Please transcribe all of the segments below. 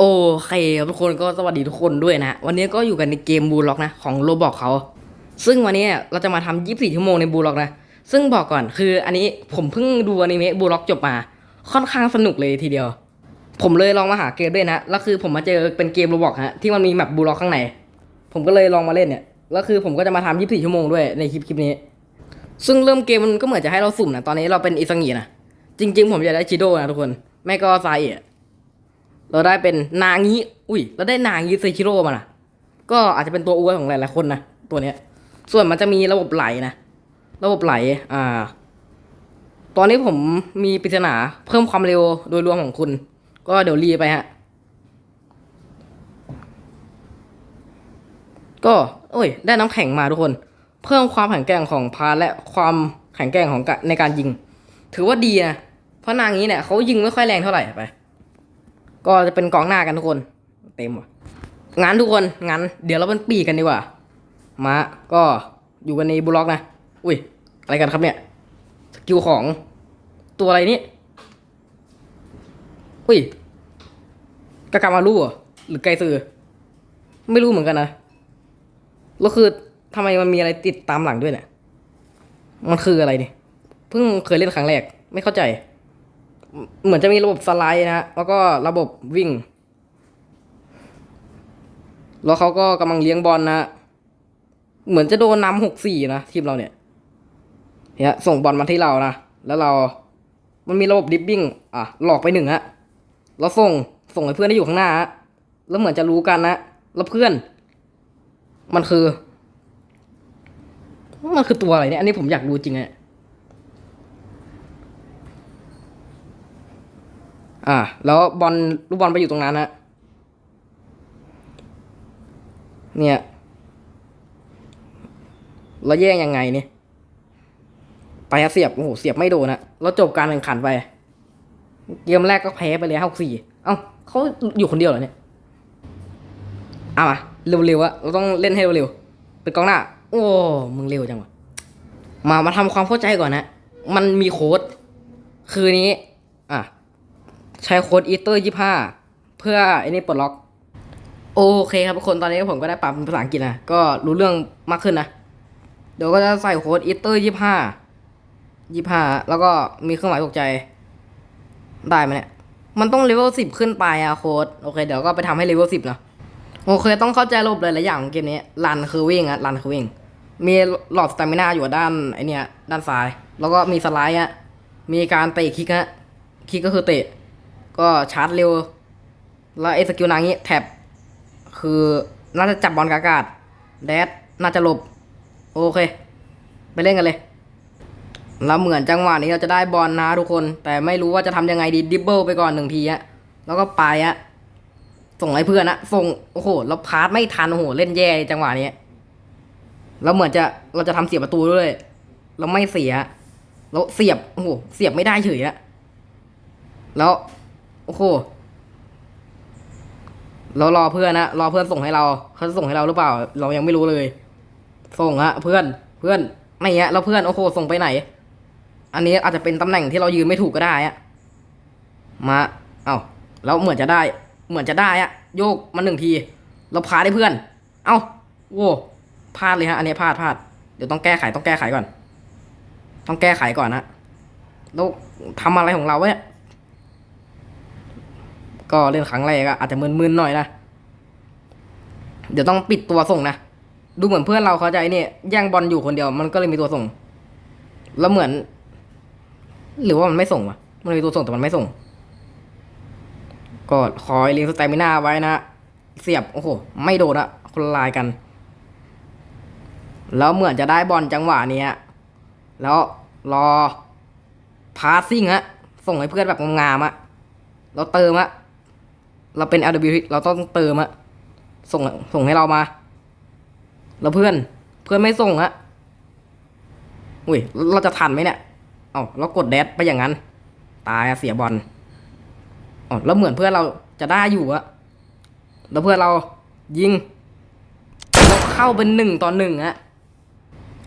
โอเคครับทุกคนก็สวัสดีทุกคนด้วยนะ วันนี้ก็อยู่กันในเกมบูล็อกนะของโรบอกเขา ซึ่งวันนี้เราจะมาทำ24ชั่วโมงในบูล็อกนะ ซึ่งบอกก่อนคืออันนี้ผมเพิ่งดูอนิเมะบูล็อกจบมา ค่อนข้างสนุกเลยทีเดียว ผมเลยลองมาหาเกมด้วยนะ แล้วคือผมมาเจอเป็นเกมโรบอกฮะที่มันมีแมปบูล็อกข้างในผมก็เลยลองมาเล่นเนี่ย แล้วคือผมก็จะมาทำ24ชั่วโมงด้วยในคลิปคลิปนี้ ซึ่งเริ่มเกมมันก็เหมือนจะให้เราสุ่มนะ ตอนนี้เราเป็นอิซังินะ จริง ๆ ผมอยากได้ชิโดนะทุกคน ไม่ก็ซาเอะ เราได้เป็นนางิอุ้ย เราได้นางิเซชิโร่มานะก็อาจจะเป็นตัวอวนของหลายๆคนนะ ตัวเนี้ย ส่วนมันจะมีระบบไหลนะ ระบบไหล อ่า ตอนนี้ผมมีปริศนาเพิ่มความเร็วโดยรวมของคุณ ก็เดี๋ยวรีไปฮะ ก็โอ้ย ได้น้ำแข็งมาทุกคน เพิ่มความแข็งแกร่งของพาและความแข็งแกร่งของในการยิง ถือว่าดีนะ เพราะนางนี้เนี่ยเขายิงไม่ค่อยแรงเท่าไหร่ไป ก็จะเป็นกองหน้ากันทุกคน เต็มว่ะงั้นทุกคนงั้นเดี๋ยวเราเป็นปีกกันดีกว่ามาก็อยู่กันในบล็อกนะอุ้ยอะไรกันครับเนี่ยสกิลของตัวอะไรนี่อุ้ยกากามารูเหรอหรือไกซือไม่รู้เหมือนกันนะแล้วคือทำไมมันมีอะไรติดตามหลังด้วยเนี่ยมันคืออะไรเนี่ยเพิ่งเคยเล่นครั้งแรกไม่เข้าใจ เหมือนจะมีระบบสไลด์นะแล้วก็ระบบวิ่ง แล้วเขาก็กำลังเลี้ยงบอลนะฮะเหมือนจะโดนนำหกสี่นะทีมเราเนี่ย เนี่ยส่งบอลมาที่เรานะ แล้วเรา มันมีระบบดิฟบิ้ง อะ หลอกไปหนึ่งฮะแล้วส่ง ส่งให้เพื่อนที่อยู่ข้างหน้าฮะ แล้วเหมือนจะรู้กันนะ แล้วเพื่อน มันคือ มันคือตัวอะไรเนี่ย อันนี้ผมอยากรู้จริงอะ อ่า แล้วบอลลูกบอลไปอยู่ตรงนั้นนะเนี่ยแล้วแย่งยังไงเนี่ยไปเสียบโอ้โหเสียบไม่โดนนะแล้วจบการแข่งขันไปเกมแรกก็แพ้ไปเลยห้าสี่เอ้าเขาอยู่คนเดียวเหรอเนี่ยเอามาเร็วๆอะเราต้องเล่นให้เร็วๆเป็นกองหน้า โอ้มึงเร็วจังวะมามาทำความเข้าใจก่อนนะ มันมีโค้ด คือนี้ ใช้โค้ดอีเตอร์ยี่ห้าเพื่อไอ้นี่ปลดล็อก โอเคครับทุกคนตอนนี้ผมก็ได้ปรับภาษาอังกฤษนะก็รู้เรื่องมากขึ้นนะ เดี๋ยวก็จะใส่โค้ดอีเตอร์ยี่ห้ายี่ห้าแล้วก็มีเครื่องหมายตกใจ ได้ไหมเนี่ยมันต้องเลเวลสิบขึ้นไปอะโค้ดโอเคเดี๋ยวก็ไปทำให้เลเวลสิบนะโอเคต้องเข้าใจระบบหลายๆอย่างของเกมนี้รันคือวิ่งอะรันคือวิ่ง มีหลอดสตามิน่าอยู่ด้านไอเนี้ยด้านซ้าย แล้วก็มีสไลด์อะมีการเตะคิกฮะคิกก็คือเตะ ก็ชาร์จเร็ว แล้วไอ้สกิลนางนี้แท็บคือน่าจะจับบอลกากาศแดดน่าจะหลบ โอเค ไปเล่นกันเลย แล้วเหมือนจังหวะนี้เราจะได้บอลนะทุกคน แต่ไม่รู้ว่าจะทำยังไงดีดิบเบิลไปก่อนหนึ่งทีอะแล้วก็ไปอะส่งให้เพื่อนนะส่งโอ้โหแล้วพาสไม่ทันโอ้โหเล่นแย่จังหวะนี้แล้วเหมือนจะเราจะทำเสียประตูด้วยแล้วไม่เสีย แล้วเสียบโอ้โหเสียบไม่ได้เฉยอะแล้ว โอ้โหเรารอเพื่อนนะรอเพื่อนส่งให้เราเขาจะส่งให้เราหรือเปล่า เรายังไม่รู้เลย ส่งฮะเพื่อนเพื่อนไม่เงี้ยแล้วเพื่อนโอ้โหส่งไปไหน อันนี้อาจจะเป็นตำแหน่งที่เรายืนไม่ถูกก็ได้อะมาเอา้าแล้วเหมือนจะได้ เหมือนจะได้อะโยกมาหนึ่งที เราพาได้เพื่อน เอา้าโว้พลาดเลยฮะ อันนี้พลาดพลาดเดี๋ยวต้องแก้ไขต้องแก้ไขก่อน ต้องแก้ไขก่อนนะแล้วทำอะไรของเราเนี่ย ก็เล่นครั้งแรกอะอาจจะมึนๆหน่อยนะ เดี๋ยวต้องปิดตัวส่งนะ ดูเหมือนเพื่อนเราเขาใจเนี่ยแย่งบอลอยู่คนเดียว มันก็เลยมีตัวส่ง แล้วเหมือน หรือว่ามันไม่ส่งวะมันมีตัวส่งแต่มันไม่ส่ง ก็คอยเลี้ยงสเตมิน่าไว้นะ เสียบโอ้โห ไม่โดนอะคนละลายกัน แล้วเหมือนจะได้บอลจังหวะนี้แล้วรอพาสซิ่งฮะ ส่งให้เพื่อนแบบงามๆอะเราเติมอะ เราเป็น LW เราต้องเติมอะส่งส่งให้เรามา แล้วเพื่อน เพื่อนไม่ส่งอะอุ้ย เราจะทันไหมเนี่ยเอาเรากดแดดไปอย่างนั้น ตายเสียบอลอ๋อแล้วเหมือนเพื่อนเราจะได้อยู่อะแล้วเพื่อนเรายิงเราเข้าเป็นหนึ่งต่อหนึ่งอะ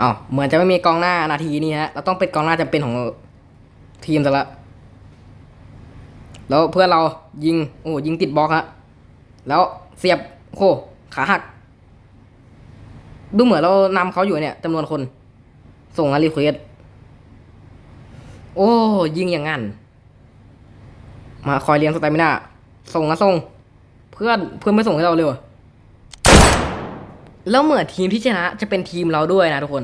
อ๋อเหมือนจะไม่มีกองหน้านาทีนี้ฮะ เราต้องเป็นกองหน้าจะเป็นของทีมซะละ แล้วเพื่อนเรายิงโอ้ยิงติดบล็อกฮะแล้วเสียบโคขาหัก ดูเหมือนเรานำเขาอยู่เนี่ยจำนวนคน ส่งอารีเควสโอ้ยิงอย่างงั้น มาคอยเลี้ยงสไตมิน่าส่งนะส่ง เพื่อนเพื่อนไม่ส่งให้เราเลยเหรอแล้วเหมือนทีมที่ชนะจะเป็นทีมเราด้วยนะทุกคน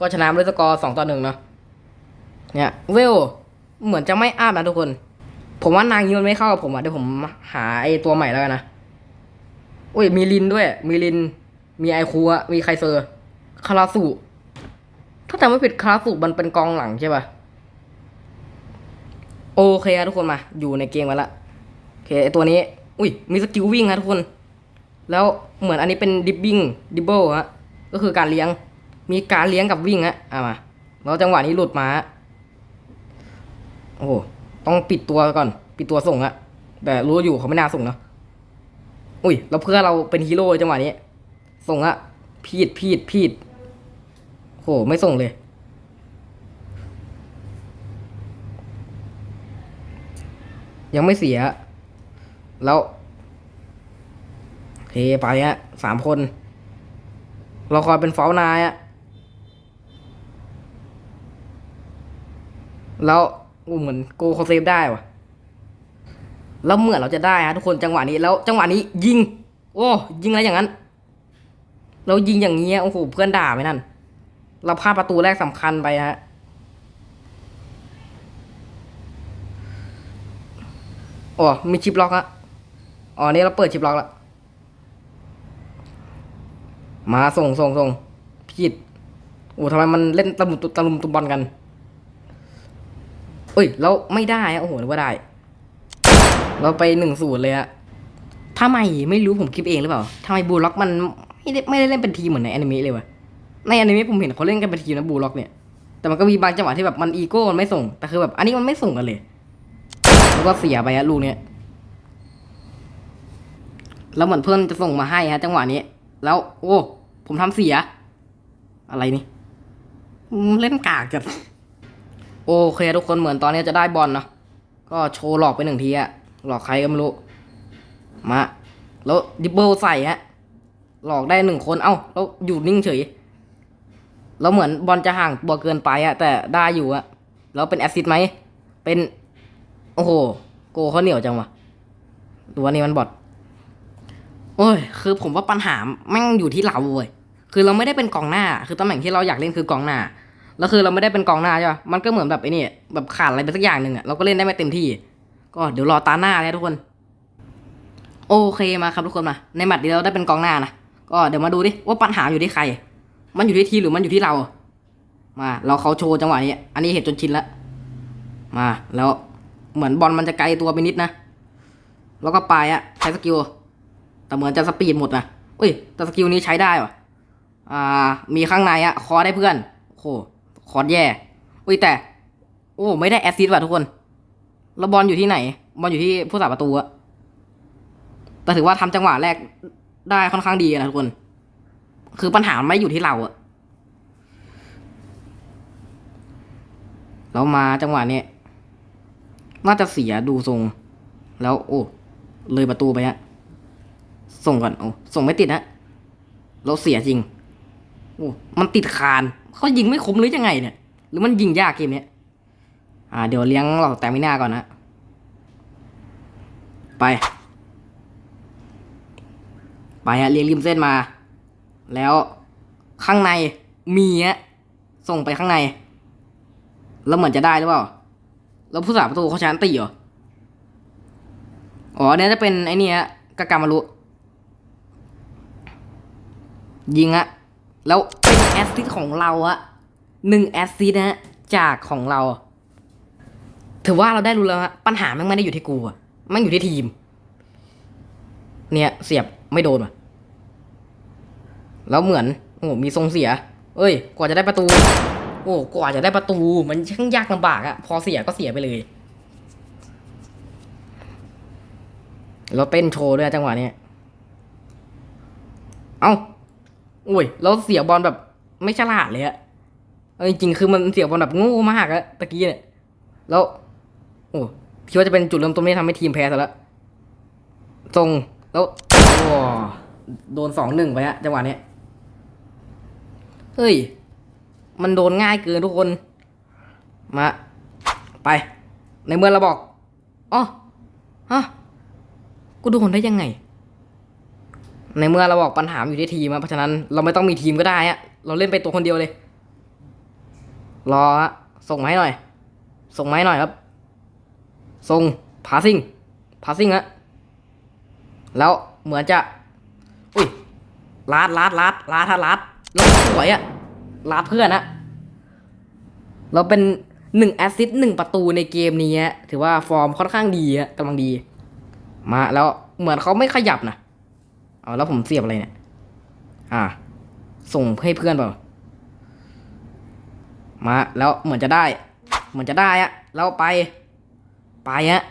ก็ชนะด้วยสกอร์สองต่อหนึ่งเนาะเนี่ยเวลเหมือนจะไม่อัพนะทุกคน ผมว่านางนี้มันไม่เข้ากับผมอะเดี๋ยวผมหาไอตัวใหม่แล้วกันนะอุ้ยมีลินด้วย มีลิน มีไอคูอะมีไคเซอร์ คาราสุ ถ้าจำไม่ผิดคาราสุมันเป็นกองหลังใช่ปะโอเคครับทุกคนมา อยู่ในเกมมาละโอเคไอตัวนี้ อุ้ยมีสกิลวิ่งครับทุกคน แล้วเหมือนอันนี้เป็นดิบบิ้งดิบเบิลฮะ ก็คือการเลี้ยง มีการเลี้ยงกับวิ่งฮะอะมาแล้วจังหวะนี้หลุดมา โอ้ ต้องปิดตัวก่อน ปิดตัวส่งอะแต่รู้อยู่เขาไม่น่าส่งเนอะอุ้ยแล้วเพื่อเราเป็นฮีโร่จังหวะนี้ ส่งอะพีดพีดพีดโหไม่ส่งเลย ยังไม่เสีย แล้วเคไปฮะสามคน เราคอยเป็นฟอลนายอะแล้ว อู้เหมือนโกเขาเซฟได้วะแล้วเหมือนเราจะได้ฮะทุกคนจังหวะนี้แล้วจังหวะนี้ยิง โอ้ยิงอะไรอย่างนั้น เรายิงอย่างเงี้ยโอ้โหเพื่อนด่าไหมนั่น เราพลาดประตูแรกสำคัญไปฮะโอ้มีชิปล็อกอะอ๋อนี่เราเปิดชิปล็อกแล้วมาส่งส่งส่งผิดโอ้ทำไมมันเล่นตะลุมตุตะลุมตุมบอลกัน เอ้ยแล้วไม่ได้โอ้โหนึกว่าได้ เราไปหนึ่งศูนย์เลยอะทำไมไม่รู้ผมคิดเองหรือเปล่าทำไมบูลล็อกมันไม่ได้ไม่ได้เล่นเป็นทีเหมือนในแอนิเมะเลยวะในแอนิเมะผมเห็นเขาเล่นกันเป็นทีนะบูลล็อกเนี่ยแต่มันก็มีบางจังหวะที่แบบมันอีโก้มันไม่ส่ง แต่คือแบบอันนี้มันไม่ส่งกันเลยแล้วก็เสียไปอะลูกเนี้ยแล้วเหมือนเพื่อนจะส่งมาให้ฮะ จังหวะนี้ แล้ว โอ้ ผมทำเสีย อะไรนี่เล่นกากจัด โอเคทุกคนเหมือนตอนนี้จะได้บอลเนาะก็โชว์หลอกไปหนึ่งทีอะหลอกใครก็ไม่รู้ มาแล้วดิบเบิลใส่ฮะ หลอกได้หนึ่งคนเอ้าแล้วอยู่นิ่งเฉย แล้วเหมือนบอลจะห่างตัวเกินไปอะแต่ได้อยู่อะแล้วเป็นแอสซิสไหมเป็นโอ้โห โกเขาเหนียวจังวะตัวนี้มันบอดโอ้ย คือผมว่าปัญหาแม่งอยู่ที่เราเว้ยคือเราไม่ได้เป็นกองหน้า คือตำแหน่งที่เราอยากเล่นคือกองหน้า แล้วคือเราไม่ได้เป็นกองหน้าใช่ปะมันก็เหมือนแบบไอ้นี่แบบขาดอะไรไปสักอย่างหนึ่งอะเราก็เล่นได้ไม่เต็มที่ ก็เดี๋ยวรอตาหน้าเลยทุกคน โอเคมาครับทุกคนมาในแมตช์นี้เราได้เป็นกองหน้านะก็เดี๋ยวมาดูดิว่าปัญหาอยู่ที่ใคร มันอยู่ที่ทีหรือมันอยู่ที่เรา มา เราเขาโชว์จังหวะนี้ อันนี้เห็นจนชินแล้วมา แล้วเหมือนบอลมันจะไกลตัวไปนิดนะแล้วก็ปลายอะใช้สกิลแต่เหมือนจะสปีดหมดนะอุ้ยแต่สกิลนี้ใช้ได้วะอ่า มีข้างในอะคอได้เพื่อนโอ้ คอร์ดแย่อุ้ยแต่ โอ้ไม่ได้แอสซิสต์ว่ะทุกคนแล้วบอลอยู่ที่ไหน บอลอยู่ที่ผู้สาประตูอะแต่ถือว่าทำจังหวะแรกได้ค่อนข้างดีนะทุกคน คือปัญหามันไม่อยู่ที่เราอะแล้วมาจังหวะนี้น่าจะเสียดูทรง แล้ว โอ้เลยประตูไปฮะส่งก่อนโอ้ส่งไม่ติดฮะเราเสียจริงโอ้มันติดคาน เขายิงไม่คมหรือยังไงเนี่ย หรือมันยิงยากเกมเนี้ยอ่า เดี๋ยวเลี้ยงเราแต่ไม่น่าก่อนนะ ไป ไปฮะเลี้ยงริมเส้นมา แล้วข้างในมีฮะส่งไปข้างใน แล้วเหมือนจะได้หรือเปล่า แล้วผู้สาประตูเขาชาอันตีเหรอ อ๋อเนี่ยจะเป็นไอ้นี่ฮะกากามารุยิงอะแล้ว แอสซิสของเราอะหนึ่งแอสซิสนะจากของเรา ถือว่าเราได้รู้แล้วปัญหาแม่งไม่ได้อยู่ที่กูอะมันอยู่ที่ทีม เนี่ยเสียบไม่โดนว่ะ แล้วเหมือนโอ้โหมีทรงเสีย เอ้ย กว่าจะได้ประตู โอ้กว่าจะได้ประตู มันช่างยากลำบากอะพอเสียก็เสียไปเลยแล้วเต้นโชว์ด้วยจังหวะนี้ เอ้าอุ้ย แล้วเสียบอลแบบ ไม่ฉลาดเลยอะเอาจริงๆคือมันเสียบอลแบบโง่มากอะตะกี้เนี่ย แล้ว โอ้คิดว่าจะเป็นจุดเริ่มต้นที่ทำให้ทีมแพ้ซะแล้วทรงแล้วโอ้โดนสองหนึ่งไปฮะจังหวะเนี้ยเฮ้ย มันโดนง่ายเกินทุกคน มา ไป ในเมื่อเราบอกอ๋อฮะกูโดนได้ยังไง ในเมื่อเราบอกปัญหาอยู่ที่ทีมอะเพราะฉะนั้นเราไม่ต้องมีทีมก็ได้อะ เราเล่นไปตัวคนเดียวเลย รอฮะส่งมาให้หน่อย ส่งมาให้หน่อยครับ ส่งพาซิ่งพาซิ่งฮะแล้วเหมือนจะ อุ้ยลาดลาดลาดลาดฮะลาดแล้วสวยอะลาดเพื่อนนะเราเป็นหนึ่งแอสซิสต์หนึ่งประตูในเกมนี้ฮะถือว่าฟอร์มค่อนข้างดีฮะกำลังดี มาแล้วเหมือนเขาไม่ขยับนะเอาแล้วผมเสียบอะไรเนี่ย อ่า ส่งให้เพื่อนเปล่ามาแล้วเหมือนจะได้ เหมือนจะได้อะแล้วไป ไปฮะ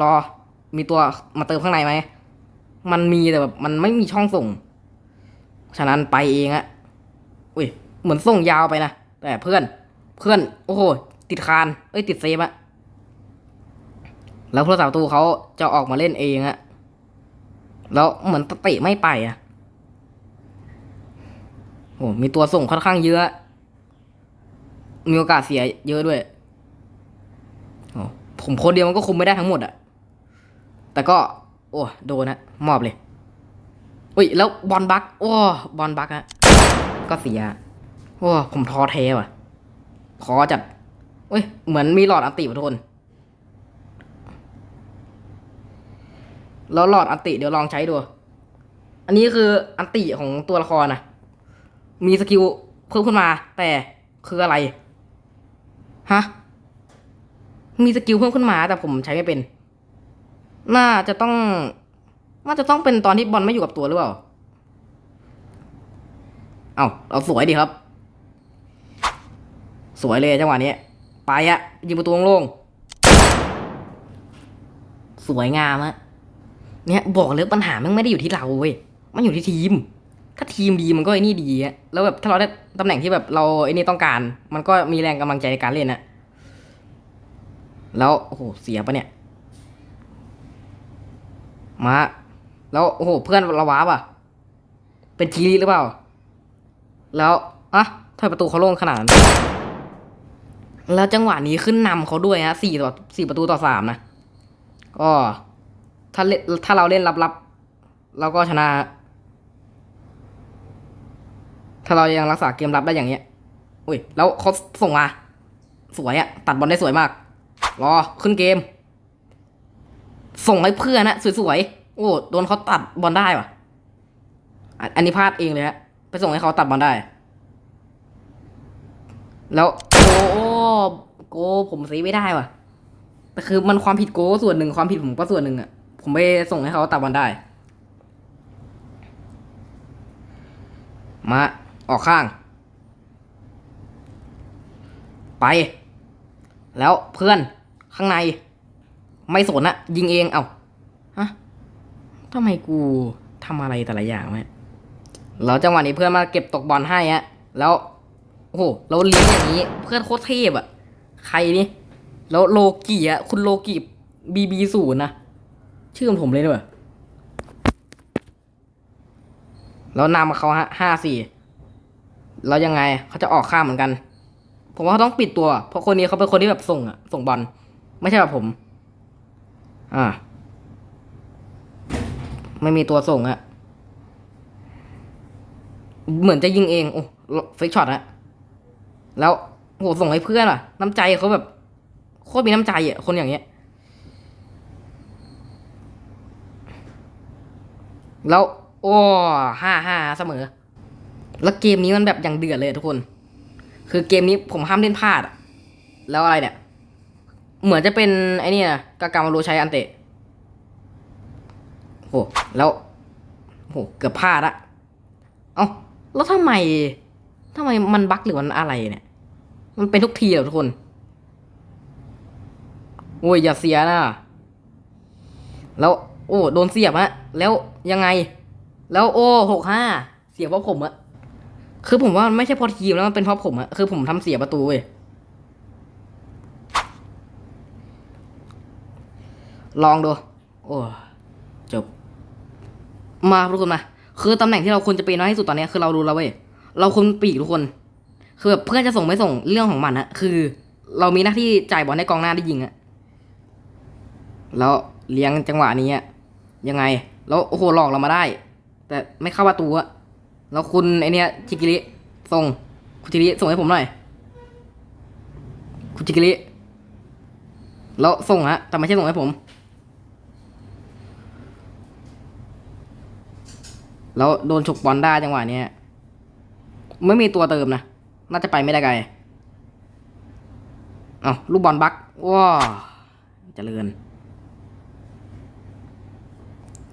รอมีตัวมาเติมข้างในไหมมันมีแต่แบบมันไม่มีช่องส่ง ฉะนั้นไปเองอะอุ้ยเหมือนส่งยาวไปนะแต่เพื่อน เพื่อน โอ้โห ติดคาน เอ้ยติดเซฟอะแล้วผู้รักษาประตูเขาจะออกมาเล่นเองอะแล้วเหมือนเตะไม่ไปอะ โอ้มีตัวส่งค่อนข้างเยอะ มีโอกาสเสียเยอะด้วยโอ้ผมคนเดียวมันก็คุมไม่ได้ทั้งหมดอะแต่ก็ โอ้โดนนะมอบเลยอุ้ยแล้วบอลบักโอ้บอลบักอะก็เสียโอ้ผมท้อแท้ว่ะทอจัดเอ้ย เหมือนมีหลอดอันติว่ะทุกคน แล้วหลอดอันติเดี๋ยวลองใช้ดู อันนี้คืออันติของตัวละครนะ มีสกิลเพิ่มขึ้นมา แต่คืออะไร ฮะ มีสกิลเพิ่มขึ้นมา แต่ผมใช้ไม่เป็น น่าจะต้อง น่าจะต้องเป็นตอนที่บอลไม่อยู่กับตัวหรือเปล่า เอาเราสวยดีครับ สวยเลยจังหวะนี้ ไปอะยิงประตูโล่งสวยงามอะเนี่ยบอกเลยปัญหามันไม่ได้อยู่ที่เราเว้ย มันอยู่ที่ทีม ถ้าทีมดีมันก็ไอ้นี่ดีอะแล้วแบบถ้าเราได้ตำแหน่งที่แบบเราไอ้นี่ต้องการ มันก็มีแรงกำลังใจในการเล่นนะแล้วโอ้โหเสียปะเนี่ย มา แล้วโอ้โหเพื่อนราว้าปะเป็นทีรีหรือเปล่า แล้วอะทำไมประตูเขาโล่งขนาดนั้นแล้วจังหวะนี้ขึ้นนำเขาด้วยฮะสี่ต่อสี่ประตูต่อสามนะก็ถ้าเล่นถ้าเราเล่นรับๆเราก็ชนะ ถ้าเรายังรักษาเกมรับได้อย่างเงี้ย อุ้ย แล้วเขาส่งมา สวยอะตัดบอลได้สวยมาก รอ ขึ้นเกม ส่งให้เพื่อนนะสวยๆ โอ้ โดนเขาตัดบอลได้ว่ะ อันนี้พลาดเองเลยฮะ ไปส่งให้เขาตัดบอลได้ แล้ว โอ้โอ้โกผมซีไม่ได้ว่ะ แต่คือมันความผิดโกส่วนหนึ่งความผิดผมก็ส่วนหนึ่งอะผมไปส่งให้เขาตัดบอลได้ มา ออกข้าง ไป แล้วเพื่อนข้างใน ไม่สนอะยิงเองเอาฮะทำไมกูทำอะไรแต่ละอย่างวะแล้วจังหวะนี้เพื่อนมาเก็บตกบอลให้ฮะแล้วโอ้โหเราเลี้ยงอย่างนี้ เพื่อนโคตรเทพอะใครนี่แล้วโลกิอะคุณโลกิบีบีศูนย์นะชื่อของผมเลยด้วยแล้วนำเขาฮะห้าสี่ แล้วยังไงเขาจะออกข้ามเหมือนกัน ผมว่าเขาต้องปิดตัว เพราะคนนี้เขาเป็นคนที่แบบส่งอะส่งบอลไม่ใช่แบบผม อ่า ไม่มีตัวส่งอะเหมือนจะยิงเองโอ้เฟกช็อตอะแล้วโหส่งให้เพื่อนอะน้ำใจเขาแบบโคตรมีน้ำใจอะคนอย่างเงี้ย แล้ว โอ้ห้าห้าเสมอ แล้วเกมนี้มันแบบอย่างเดือดเลยทุกคน คือเกมนี้ผมห้ามเล่นพลาดอะแล้วอะไรเนี่ย เหมือนจะเป็นไอ้นี่นะกากามาโรใช้อันเตะโหแล้วโหเกือบพลาดอะเอ้าแล้วทำไมทำไมมันบั๊กหรือมันอะไรเนี่ย มันเป็นทุกทีเหรอทุกคน โอ้ยอย่าเสียนะ แล้ว โอ้โดนเสียบฮะแล้วยังไง แล้วโอ้หกห้าเสียบเพราะผมอะ คือผมว่าไม่ใช่เพราะทีมแล้วมันเป็นเพราะผมอะคือผมทำเสียประตูเว้ยลองดูโอ้จบ มาทุกคนมา คือตำแหน่งที่เราควรจะป็นน้อยที่สุดตอนนี้คือเรารู้แล้วเว้ยเราควรปีกทุกคน คือแบบเพื่อนจะส่งไม่ส่งเรื่องของมันอะคือ เรามีหน้าที่จ่ายบอลให้กองหน้าได้ยิงอะแล้วเลี้ยงจังหวะนี้อะยังไง แล้วโอ้โหหลอกเรามาได้ แต่ไม่เข้าประตูอะ แล้วคุณไอเนี้ยจิกิริส่งคุณจิกิริส่งให้ผมหน่อย คุณจิกิริแล้วส่งฮะแต่ไม่ใช่ส่งให้ผม แล้วโดนฉกบอลได้จังหวะเนี้ยไม่มีตัวเติมนะ น่าจะไปไม่ได้ไกลเอาลูกบอลบักว้าเจริญ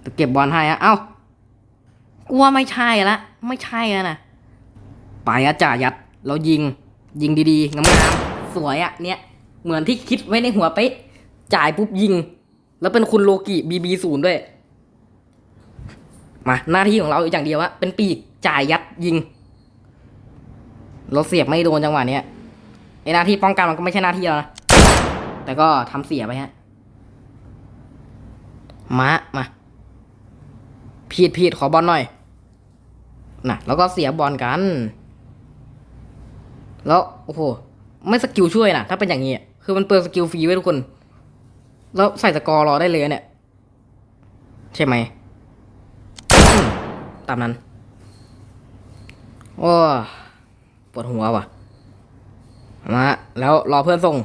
จะเก็บบอลให้อะเอ้า กลัวไม่ใช่ละ ไม่ใช่แล้วนะปอะจ่ายัด เรายิง ยิงดีๆงามๆสวยอะเนี่ย เหมือนที่คิดไว้ในหัวไปจ่ายปุ๊บยิง แล้วเป็นคุณโลกิบีบีศูนย์ด้วย มาหน้าที่ของเราอย่างเดียวอะเป็นปีกจ่ายยัดยิง เราเสียบไม่โดนจังหวะเนี้ยไอหน้าที่ป้องกันมันก็ไม่ใช่หน้าที่เรานะ แต่ก็ทำเสียไปฮะมามา พีดพีดขอบอลหน่อย นะแล้วก็เสียบอลกัน แล้วโอ้โหไม่สกิลช่วยนะถ้าเป็นอย่างนี้คือมันเปลืองสกิลฟรีไว้ทุกคน แล้วใส่สกอร์รอได้เลยเนี่ย ใช่ไหมตามนั้นโอ้ปวดหัวว่ะมาแล้วรอเพื่อนส่ง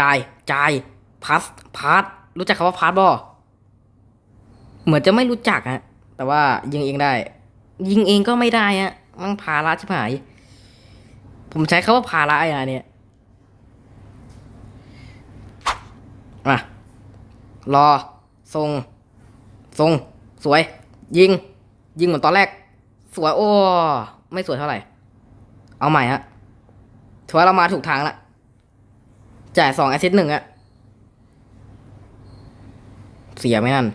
จ่ายจ่ายพัสพาร์ทรู้จักคำว่าพาร์ทบ่เหมือนจะไม่รู้จักฮะแต่ว่ายิงเองได้ ยิงเองก็ไม่ได้ฮะมันภาระชิบหาย ผมใช้คำว่าภาระไอ้เนี่ยมารอส่งส่งสวย ยิง ยิงเหมือนตอนแรก สวย โอ้ ไม่สวยเท่าไหร่ เอาใหม่ฮะถือว่าเรามาถูกทางละจ่ายสองแอสซิสหนึ่งอะเสียไหมนั่น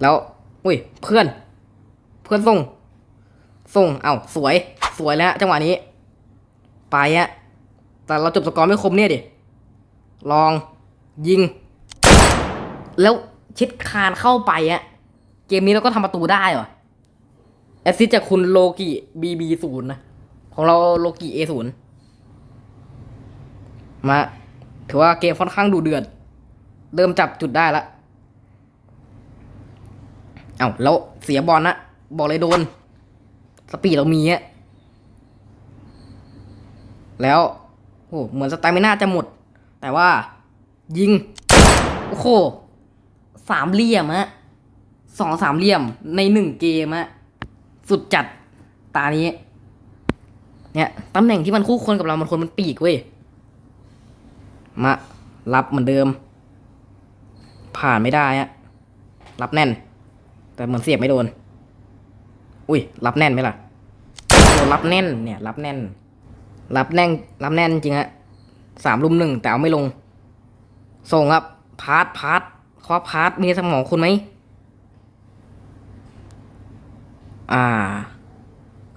แล้ว อุ้ย เพื่อน เพื่อนส่ง ส่ง เอ้าสวย สวยแล้วจังหวะนี้ ไปอะแต่เราจบสกอร์ไม่คมเนี่ยดิ ลอง ยิง แล้วชิดคานเข้าไปอะเกมนี้เราก็ทำประตูได้เหรอแอสซิสจากคุณโลกิบีบีศูนย์นะ ของเราโลกิเอศูนย์มา ถือว่าเกมค่อนข้างดูเดือด เริ่มจับจุดได้ละ เอา้าแล้วเสียบอลนะบอกเลยโดน สปีดเรามีอะแล้วโอ้เหมือนสไตล์ไม่น่าจะหมด แต่ว่า ยิง โอ้โหสามเหลี่ยมฮะสองสามเหลี่ยมในหนึ่งเกมฮะสุดจัดตานี้ เนี่ยตำแหน่งที่มันคู่ควรกับเรามันควรมันปีกเว้ยมารับเหมือนเดิม ผ่านไม่ได้อะรับแน่น แต่เหมือนเสียบไม่โดน อุ้ย รับแน่นไหมล่ะโดนรับแน่นเนี่ย รับแน่น รับแน่น รับแน่นจริงฮะสามลุมหนึ่งแต่เอาไม่ลง ส่งครับพาร์ทพาร์ทคอพาร์ทมีสมองคุณไหม อ่า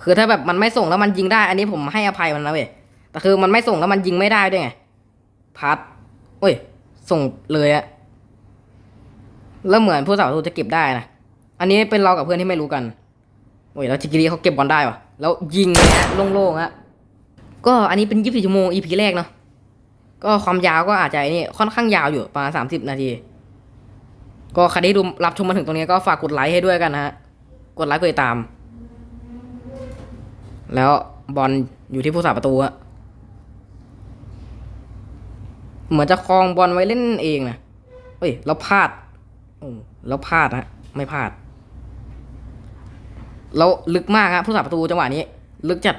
คือถ้าแบบมันไม่ส่งแล้วมันยิงได้ อันนี้ผมให้อภัยมันนะเว้ย แต่คือมันไม่ส่งแล้วมันยิงไม่ได้ด้วยไงพัดโอ้ย ส่งเลยอะแล้วเหมือนผู้สาวประตูจะเก็บได้นะ อันนี้เป็นเรากับเพื่อนที่ไม่รู้กัน โอ้ยแล้วจิกิริเขาเก็บบอลได้วะแล้วยิงเลยฮะโล่งๆฮะ ก็อันนี้เป็นยี่สิบชั่วโมง EP แรกเนาะ ก็ความยาวก็อาจจะนี่ค่อนข้างยาวอยู่ประมาณสามสิบนาที ก็ใครที่ดูรับชมมาถึงตรงนี้ก็ฝากกดไลค์ให้ด้วยกันนะฮะ กดไลค์กดติดตาม แล้วบอลอยู่ที่ผู้สาประตูอะเหมือนจะคลองบอลไว้เล่นเองนะเฮ้ย แล้วพลาด โอ้แล้วพลาดฮะ ไม่พลาด แล้วลึกมากฮะผู้สาประตูจังหวะนี้ ลึกจัด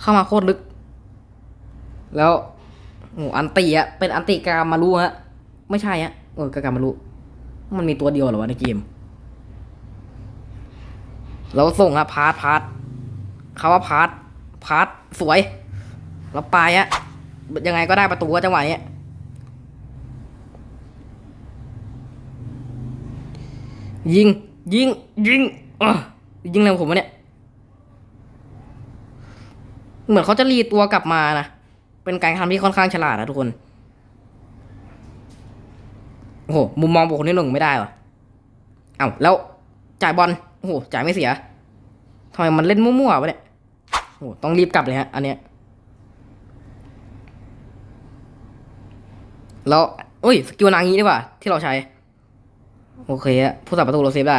เข้ามาโคตรลึก แล้วโอ้อันตีอะเป็นอันติกามารุฮะไม่ใช่ฮะเออกากามารุมันมีตัวเดียวเหรอวะในเกมเราส่งอะพาร์ทพาร์ทคำว่าพาร์ทพาร์ทสวยแล้วปลายอะยังไงก็ได้ประตูจังหวะนี้ยิงยิงยิงอะ ยิงอะไรของผมวะเนี่ย เหมือนเขาจะรีตัวกลับมานะ เป็นการทำที่ค่อนข้างฉลาดนะทุกคน โอ้โห มุมมองบุคคลที่หนึ่งไม่ได้หรอเอ้าแล้วจ่ายบอล โอ้โห จ่ายไม่เสียทำไมมันเล่นมั่วๆวะเนี่ย โอ้โหต้องรีบกลับเลยฮะ อันเนี้ย แล้วเอ้ย สกิลนางงี้ดีกว่า ที่เราใช้ โอเคอะผู้สับประตูเราเซฟได้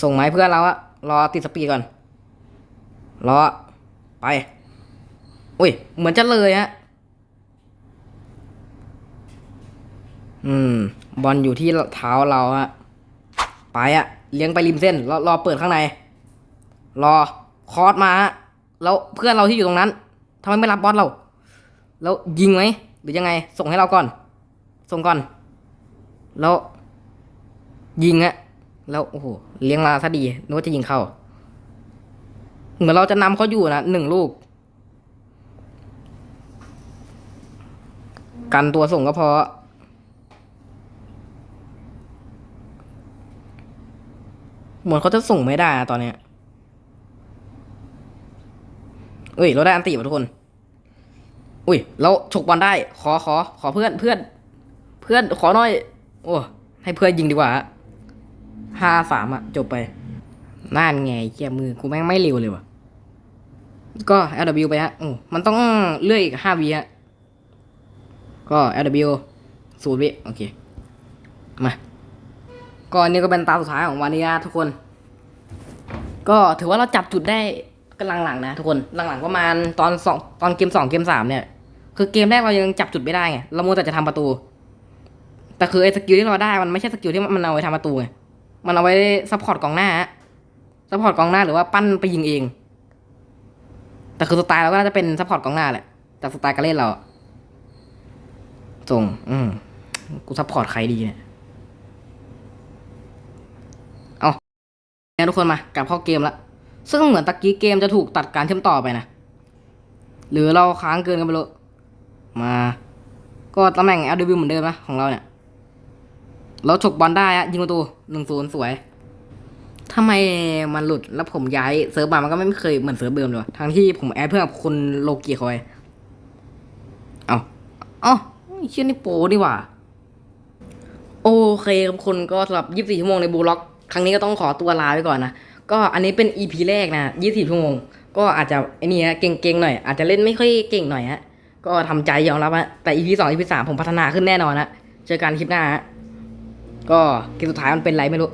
ส่งไมาให้เพื่อนเราอะรอติดสปีดก่อน รอ ไป อุ้ย เหมือนจะเลยฮะ อืม บอลอยู่ที่เท้าเราฮะ ไปอะเลี้ยงไปริมเส้น รอรอเปิดข้างใน รอ คอร์สมาฮะ แล้วเพื่อนเราที่อยู่ตรงนั้นทำไมไม่รับบอลเรา แล้วยิงไหม หรือยังไง ส่งให้เราก่อน ส่งก่อน แล้ว ยิงอะ แล้วโอ้โหเลี้ยงลาซะดีนึกว่าจะยิงเข้า เหมือนเราจะนำเขาอยู่นะหนึ่งลูก กันตัวส่งก็พอเหมือนเขาจะส่งไม่ได้อะตอนเนี้ยเอ้ย เราได้อันตีป่ะทุกคน อุ้ย เราฉกบอลได้ ขอขอ ขอเพื่อนเพื่อน เพื่อนขอหน่อย โอ้ ให้เพื่อนยิงดีกว่า ห้าสามอะจบไปน่านไงเกียมือกูแม่งไม่เร็วเลยวะก็ LW ไปฮะอืมมันต้องเลื่อยอีกห้าวิฮะ ก็ LW ศูนย์วิโอเค มาก็อันนี้ก็เป็นตาสุดท้ายของวันนี้นะทุกคน ก็ถือว่าเราจับจุดได้กันหลังๆนะทุกคนหลังๆประมาณตอนสองตอนเกมสองเกมสามเนี่ย คือเกมแรกเรายังจับจุดไม่ได้ไงเราโมแต่จะทำประตู แต่คือไอ้สกิลที่เราได้มันไม่ใช่สกิลที่มันเอาไว้ทำประตูไง มันเอาไว้ซัพพอร์ตกองหน้าฮะซัพพอร์ตกองหน้าหรือว่าปั้นไปยิงเอง แต่คือสไตล์เราก็น่าจะเป็นซัพพอร์ตกองหน้าแหละแต่สไตล์การเล่นเราส่ง อืม กูซัพพอร์ตใครดีเนี่ย เอาเนี่ยทุกคนมากลับเข้าเกมละซึ่งเหมือนตะกี้เกมจะถูกตัดการเชื่อมต่อไปนะ หรือเราค้างเกินกันไปแล้วมา ก็ตำแหน่ง LW เหมือนเดิมนะของเราเนี่ย เราฉกบอลได้อะยิงประตูหนึ่งศูนย์สวยทำไมมันหลุดแล้วผมย้ายเซิร์ฟมามันก็ไม่เคยเหมือนเซิร์ฟเดิมเลยวะทั้งที่ผมแอดเพื่อนกับคนโลกีเขาไว้เอาเอาเชื่อนี่โปรดีกว่า โอเคครับคนก็สำหรับ 24 ชั่วโมงในบูล็อก ครั้งนี้ก็ต้องขอตัวลาไปก่อนนะ ก็อันนี้เป็น EP แรกนะ 24 ชั่วโมง ก็อาจจะไอ้นี่ฮะเก่งๆหน่อย อาจจะเล่นไม่ค่อยเก่งหน่อยฮะ ก็ทำใจยอมรับฮะแต่ EP 2 EP 3ผมพัฒนาขึ้นแน่นอนนะ เจอกันคลิปหน้าฮะ ก็เกมสุดท้ายมันเป็นไรไม่รู้